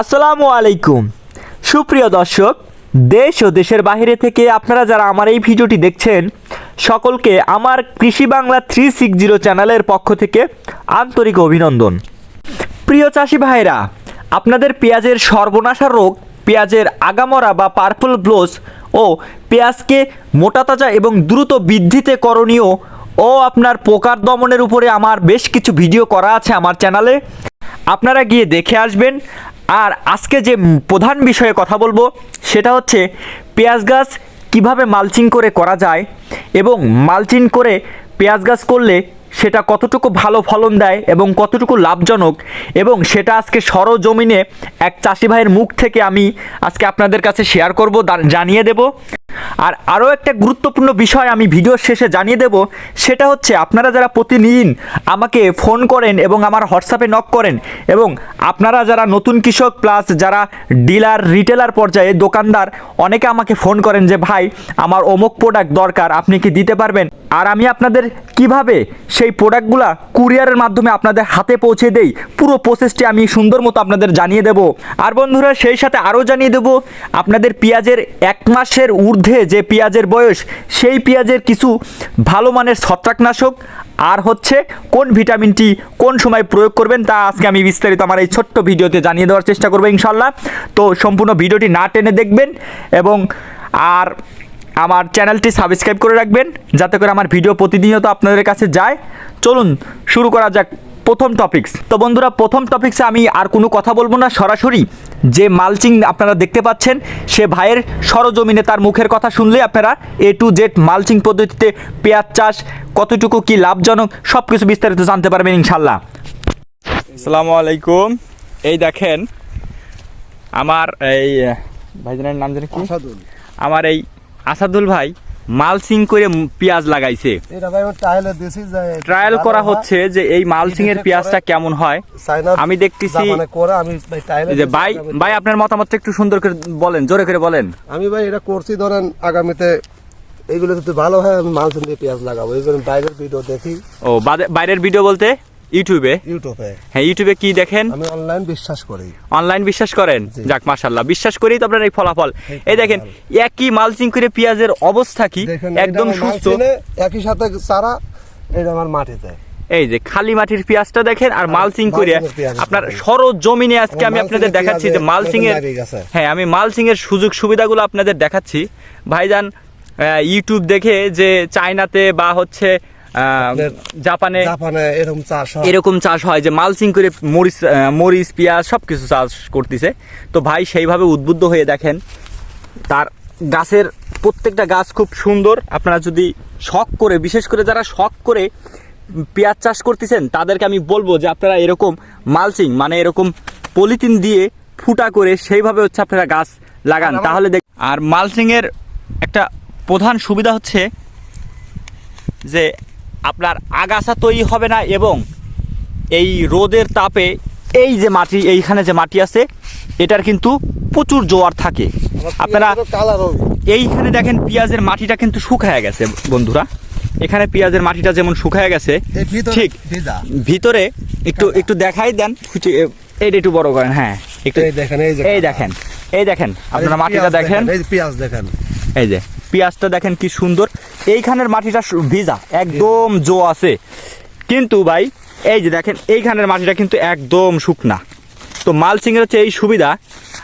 আসসালামু আলাইকুম। সুপ্রিয় দর্শক, দেশ ও দেশের বাইরে থেকে আপনারা যারা আমার এই ভিডিওটি দেখছেন, সকলকে আমার কৃষি বাংলা থ্রি সিক্স জিরো চ্যানেলের পক্ষ থেকে আন্তরিক অভিনন্দন। প্রিয় চাষি ভাইরা আপনাদের পেঁয়াজের সর্বনাশা রোগ, পেঁয়াজের আগামরা বা পার্পল ব্লোস ও পেঁয়াজকে মোটা তাজা এবং দ্রুত বৃদ্ধিতে করণীয় ও আপনার পোকার দমনের উপরে আমার বেশ কিছু ভিডিও করা আছে আমার চ্যানেলে। আপনারা গিয়ে দেখে আসবেন আর আজকে যে প্রধান বিষয়ে কথা বলব, সেটা হচ্ছে পেঁয়াজ গাছ কীভাবে মালচিং করে করা যায় এবং মালচিং করে পেঁয়াজ গাছ করলে সেটা কতটুকু ভালো ফলন দেয় এবং কতটুকু লাভজনক এবং সেটা আজকে সরজমিনে এক চাষি ভাইয়ের মুখ থেকে আমি আজকে আপনাদের কাছে শেয়ার করব জানিয়ে দেব। আর আরও একটা গুরুত্বপূর্ণ বিষয় আমি ভিডিওর শেষে জানিয়ে দেব, সেটা হচ্ছে আপনারা যারা প্রতিদিন আমাকে ফোন করেন এবং আমার হোয়াটসঅ্যাপে নক করেন এবং আপনারা যারা নতুন কৃষক প্লাস যারা ডিলার রিটেলার পর্যায়ে দোকানদার, অনেকে আমাকে ফোন করেন যে, ভাই, আমার অমুক প্রোডাক্ট দরকার, আপনি কি দিতে পারবেন? আর আমি আপনাদের কীভাবে সেই প্রোডাক্টগুলা কুরিয়ারের মাধ্যমে আপনাদের হাতে পৌঁছে দেই, পুরো প্রসেসটি আমি সুন্দর মতো আপনাদের জানিয়ে দেব। আর বন্ধুরা, সেই সাথে আরও জানিয়ে দেব, আপনাদের পেঁয়াজের এক মাসের ঊর্ধ্বে যে পেঁয়াজের বয়স, সেই পেঁয়াজের কিছু ভালো মানের ছত্রাকনাশক, আর হচ্ছে কোন ভিটামিনটি কোন সময় প্রয়োগ করবেন তা আজকে আমি বিস্তারিত আমার এই ছোট্ট ভিডিওতে জানিয়ে দেওয়ার চেষ্টা করব ইনশাল্লাহ তো সম্পূর্ণ ভিডিওটি না টেনে দেখবেন এবং আর আমার চ্যানেলটি সাবস্ক্রাইব করে রাখবেন যাতে করে আমার ভিডিও প্রতিনিয়ত আপনাদের কাছে যায়। চলুন শুরু করা যাক প্রথম টপিক্স তো বন্ধুরা প্রথম টপিক্সে আমি আর কোনো কথা বলব না সরাসরি যে মালচিং আপনারা দেখতে পাচ্ছেন সে ভাইয়ের সরজমিনে তার মুখের কথা শুনলে আপনারা এ টু জেড মালচিং পদ্ধতিতে পেঁয়াজ চাষ কতটুকু কি লাভজনক সব কিছু বিস্তারিত জানতে পারবেন ইনশাল্লাহ আসসালামু আলাইকুম। এই দেখেন আমার এই ভাইজানের নাম জানি কি? আমার এই আসাদুল ভাই মালসিং করে পেঁয়াজ লাগাইছে। ট্রায়ালে করা হচ্ছে যে এই মালসিং এর পেঁয়াজটা কেমন হয়। আমি দেখতেছি যে ভাই ভাই আপনার মতামতটা একটু সুন্দর করে বলেন জোরে করে বলেন। আমি ভাই এটা করছি ধরেন আগামীতে এইগুলো যদি ভালো হয় আমি মালচিন দিয়ে পেঁয়াজ লাগাবো। এইগুলো বাইরের ভিডিও দেখি। ও বাইরের ভিডিও বলতে? ইউটিউবে ইউটিউবে হ্যাঁ ইউটিউবে কি দেখেন? আমি অনলাইন বিশ্বাস করি। অনলাইন বিশ্বাস করেন? যাক মাশাল্লাহ বিশ্বাস করেই তো আপনার এই ফলাফল। এই দেখেন একই মালচিং করে পেঁয়াজের অবস্থা কি? একদম সুস্থ। একই সাথে চারা এটা আমার মাটিতে। এই যে খালি মাটির পেঁয়াজটা দেখেন আর মালচিং করে আপনার দেখেন। সর জমিনে আজকে আমি আপনাদের দেখাচ্ছি যে মালচিং এর। হ্যাঁ আমি মালচিং এর সুযোগ সুবিধাগুলো আপনাদের দেখাচ্ছি। ভাইজান ইউটিউব দেখে যে চায়নাতে বা হচ্ছে জাপানে জাপানে এরকম চাষ হয়। এরকম চাষ হয় যে মালচিং করে মরিচ মরিচ পেঁয়াজ সব কিছু চাষ করতেছে। তো ভাই সেইভাবে উদ্বুদ্ধ হয়ে দেখেন তার গাছের প্রত্যেকটা গাছ খুব সুন্দর। আপনারা যদি শখ করে বিশেষ করে যারা শখ করে পেঁয়াজ চাষ করতেছেন তাদেরকে আমি বলব যে আপনারা এরকম মালচিং মানে এরকম পলিথিন দিয়ে ফুটা করে সেইভাবে হচ্ছে আপনারা গাছ লাগান। তাহলে দেখ আর মালচিং এর একটা প্রধান সুবিধা হচ্ছে যে আপনার আগাছা তৈরি হবে না এবং এই রোদের তাপে এই যে মাটি এইখানে যে মাটি আছে এটার কিন্তু প্রচুর জোয়ার থাকে। আপনারা এইখানে দেখেন পেঁয়াজের মাটিটা কিন্তু শুকায় গেছে বন্ধুরা। এখানে পেঁয়াজের মাটিটা যেমন শুকায় গেছে ঠিক ভিতরে একটু একটু দেখাই দেন এইটা একটু বড় করেন হ্যাঁ একটু এই দেখেন এই দেখেন এই দেখেন আপনারা মাটিটা দেখেন। পেঁয়াজ দেখেন। এই যে পেঁয়াজটা দেখেন কি সুন্দর। এইখানের মাটিটা ভিজা, একদম জো আছে। কিন্তু ভাই, এই যে দেখেন, এইখানের মাটিটা কিন্তু একদম শুকনা। তো মালচিং এর হচ্ছে এই সুবিধা,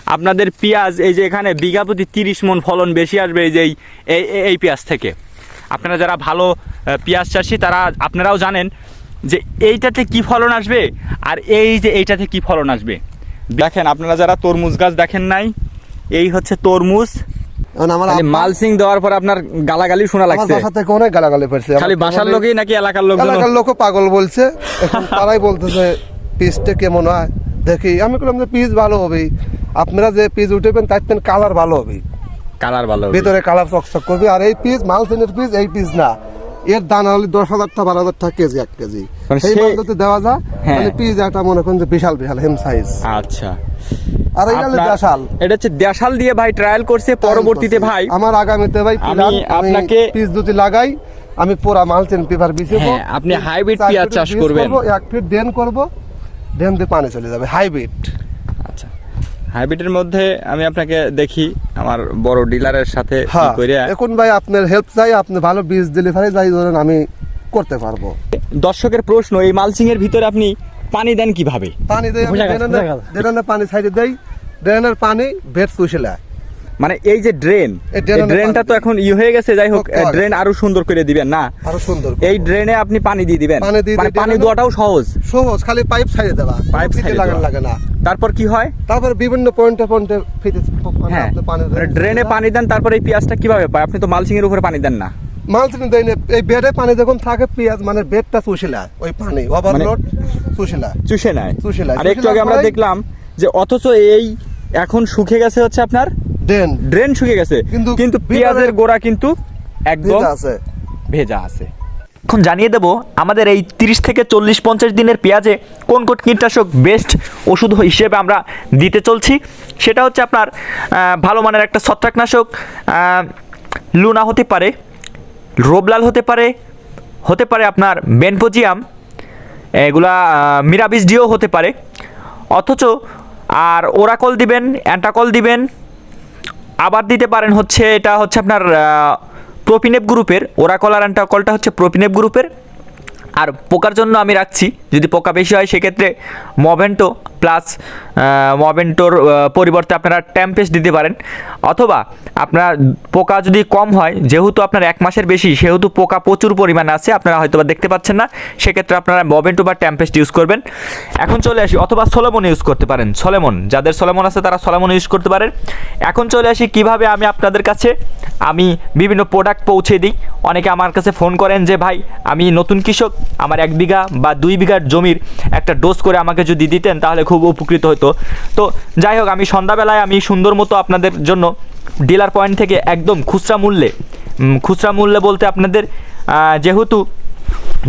আপনাদের পেঁয়াজ, এই যে এখানে বিঘা প্রতি তিরিশ মন ফলন বেশি আসবে এই যে এই- এই পেঁয়াজ থেকে। আপনারা যারা ভালো পেঁয়াজ চাষি, তারা আপনারাও জানেন যে এইটাতে কি ফলন আসবে আর এই যে এইটাতে কি ফলন আসবে। দেখেন, আপনারা যারা তরমুজ গাছ দেখেন নাই, এই হচ্ছে তরমুজ। এখন আমার মালসিং দেওয়ার পর আপনার গালাগালি শোনা লাগছে। বাসা থেকে অনেক গালাগালি পড়ছে খালি বাসার লোকই নাকি এলাকার লোক এলাকার লোকও পাগল বলছে। এখন তারাই বলতেছে পিসটা কেমন হয়? দেখি। আমি বললাম যে পিস ভালো হবে আপনারা যে পিস উঠেবেন তার কালার ভালো হবে। কালার ভালো ভিতরে কালার চকচক করবে। আর এই পিস মালচিনের পিস এই পিস না। এর দানা হলে দশ হাজার টাকা বারো হাজার টাকা কেজি এক কেজি। মানে সেই দেওয়া যায় হ্যাঁ। তাহলে পিস একটা মনে করেন যে বিশাল বিশাল হেম সাইজ আচ্ছা। আর হলো দেশাল। এটা হচ্ছে দেশাল দিয়ে ভাই ট্রায়াল করছে পরবর্তীতে ভাই। আমার আগামীতে ভাই আমি আপনাকে- পিস যদি লাগাই আমি পুরা মালচিন পেপার বিছিয়ে হ্যাঁ, আপনি হাইব্রিড পেঁয়াজ চাষ করবেন। এক ফিট দেন করব দেন দিয়ে পানি চলে যাবে হাইব্রিড হাইব্রিডের মধ্যে আমি আপনাকে দেখি আমার বড় ডিলারের সাথে কি হ্যাঁ এখন ভাই আপনার হেল্প চাই আপনি ভালো বীজ ডেলিভারি চাই ধরেন আমি করতে পারব। দর্শকের প্রশ্ন এই মালচিং এর ভিতরে আপনি পানি দেন কীভাবে? পানি দেয় পানি সাইডে দেই ড্রেনের পানি বেড চুষিলা মানে এই যে ড্রেন ড্রেনটা তো এখন ই হয়ে গেছে যাই হোক ড্রেন আরও সুন্দর করে দিবেন না? আরও সুন্দর এই ড্রেনে আপনি পানি দিয়ে দিবেন। পানি মানে পানি দেওয়াটাও সহজ। সহজ খালি পাইপ সাইডে দেওয়া পাইপ সাইডে লাগানো লাগে না। তারপর কি হয়? তারপর বিভিন্ন পয়েন্টে পয়েন্টে ফিতে মানে হ্যাঁ পানি ড্রেনে পানি দেন তারপর এই পেঁয়াজটা কীভাবে পায়? আপনি তো মালচিং এর উপরে পানি দেন না। মালচিনি দেয় না। এই বেডে পানি যখন থাকে পেঁয়াজ মানে বেডটা চুষিলা ওই পানি ওভারলোড চুষিলা চুষে নেয়। চুষে নেয়। আর একটু আগে আমরা দেখলাম যে অথচ এই এখন শুকে গেছে হচ্ছে আপনার দেন। ড্রেন শুকে গেছে। কিন্তু কিন্তু পেঁয়াজের গোড়া কিন্তু একদম আছে। ভেজা আছে। এখন জানিয়ে দেব আমাদের এই তিরিশ থেকে চল্লিশ পঞ্চাশ দিনের পেঁয়াজে কোন কোন কীটনাশক বেস্ট ওষুধ হিসেবে আমরা দিতে চলছি। সেটা হচ্ছে আপনার ভালো মানের একটা ছত্রাকনাশক লুনা হতে পারে রোবলাল হতে পারে হতে পারে আপনার বেনপোজিয়াম এগুলা মিরাবিস ডিও হতে পারে। অথচ আর ওরাকল দিবেন অ্যান্টাকল দিবেন আবার দিতে পারেন হচ্ছে, এটা হচ্ছে আপনার প্রোপিনেপ গ্রুপের ওরা ওরাকল আর অ্যান্টাকলটা হচ্ছে প্রোপিনেপ গ্রুপের। আর পোকার জন্য আমি রাখছি। যদি পোকা বেশি হয়, সেক্ষেত্রে মভেন্টো প্লাস মভেন্টোর পরিবর্তে আপনারা ট্যাম্পেস্ট দিতে পারেন। অথবা আপনার পোকা যদি কম হয়, যেহেতু আপনার এক মাসের বেশি, সেহেতু পোকা প্রচুর পরিমাণে আছে, আপনারা হয়তো বা দেখতে পাচ্ছেন না, সেক্ষেত্রে আপনারা মভেন্টো বা ট্যাম্পেস্ট ইউজ করবেন। এখন চলে আসি, অথবা সলেমন ইউজ করতে পারেন। সলেমন যাদের সলেমন আছে, তারা সলেমন ইউজ করতে পারেন। এখন চলে আসি, কীভাবে আমি আপনাদের কাছে আমি বিভিন্ন প্রোডাক্ট পৌঁছে দিই। অনেকে আমার কাছে ফোন করেন যে, ভাই, আমি নতুন কৃষক আমার এক বিঘা বা দুই বিঘার জমির একটা ডোজ করে আমাকে যদি দিতেন, তাহলে খুব উপকৃত হতো তো যাই হোক, আমি সন্ধ্যাবেলায় আমি সুন্দর মতো আপনাদের জন্য ডিলার পয়েন্ট থেকে একদম খুচরা মূল্যে খুচরা মূল্যে বলতে আপনাদের যেহেতু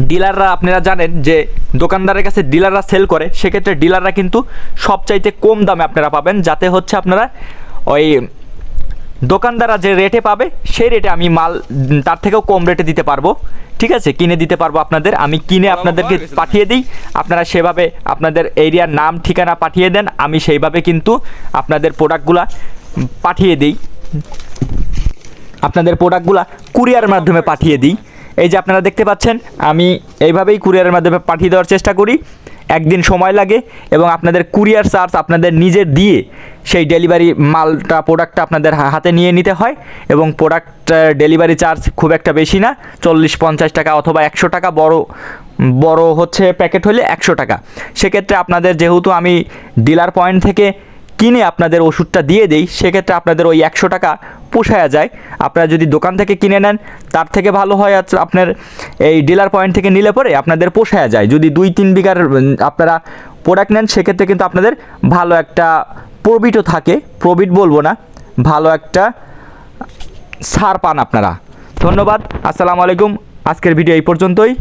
ডিলাররা আপনারা জানেন যে দোকানদারের কাছে ডিলাররা সেল করে, সেক্ষেত্রে ডিলাররা কিন্তু সবচাইতে কম দামে আপনারা পাবেন, যাতে হচ্ছে আপনারা ওই দোকানদাররা যে রেটে পাবে সেই রেটে আমি মাল তার থেকেও কম রেটে দিতে পারব। ঠিক আছে? কিনে দিতে পারব আপনাদের। আমি কিনে আপনাদেরকে পাঠিয়ে দিই। আপনারা সেভাবে আপনাদের এরিয়ার নাম ঠিকানা পাঠিয়ে দেন। আমি সেইভাবে কিন্তু আপনাদের প্রোডাক্টগুলা পাঠিয়ে দিই। আপনাদের প্রোডাক্টগুলা কুরিয়ার মাধ্যমে পাঠিয়ে দিই। এই যে আপনারা দেখতে পাচ্ছেন আমি এইভাবেই কুরিয়ারের মাধ্যমে পাঠিয়ে দেওয়ার চেষ্টা করি। একদিন সময় লাগে এবং আপনাদের কুরিয়ার চার্জ আপনাদের নিজের দিয়ে সেই ডেলিভারি মালটা, প্রোডাক্টটা আপনাদের হাতে নিয়ে নিতে হয় এবং প্রোডাক্ট ডেলিভারি চার্জ খুব একটা বেশি না, চল্লিশ, পঞ্চাশ টাকা অথবা একশো টাকা বড় বড় হচ্ছে প্যাকেট হলে একশো টাকা। সেক্ষেত্রে আপনাদের যেহেতু আমি ডিলার পয়েন্ট থেকে কিনে আপনাদের ওষুধটা দিয়ে দেই, সেক্ষেত্রে আপনাদের ওই একশো টাকা পোষায়া যায়। আপনারা যদি দোকান থেকে কিনে নেন, তার থেকে ভালো হয় আপনার এই ডিলার পয়েন্ট থেকে নিলে পরে আপনাদের পোষায়া যায়। যদি দুই তিন বিঘার আপনারা প্রোডাক্ট নেন, সেক্ষেত্রে কিন্তু আপনাদের ভালো একটা প্রবিটও থাকে। প্রবিট বলব না, ভালো একটা ছাড় পান আপনারা। ধন্যবাদ, আসসালামু আলাইকুম। আজকের ভিডিও এই পর্যন্তই।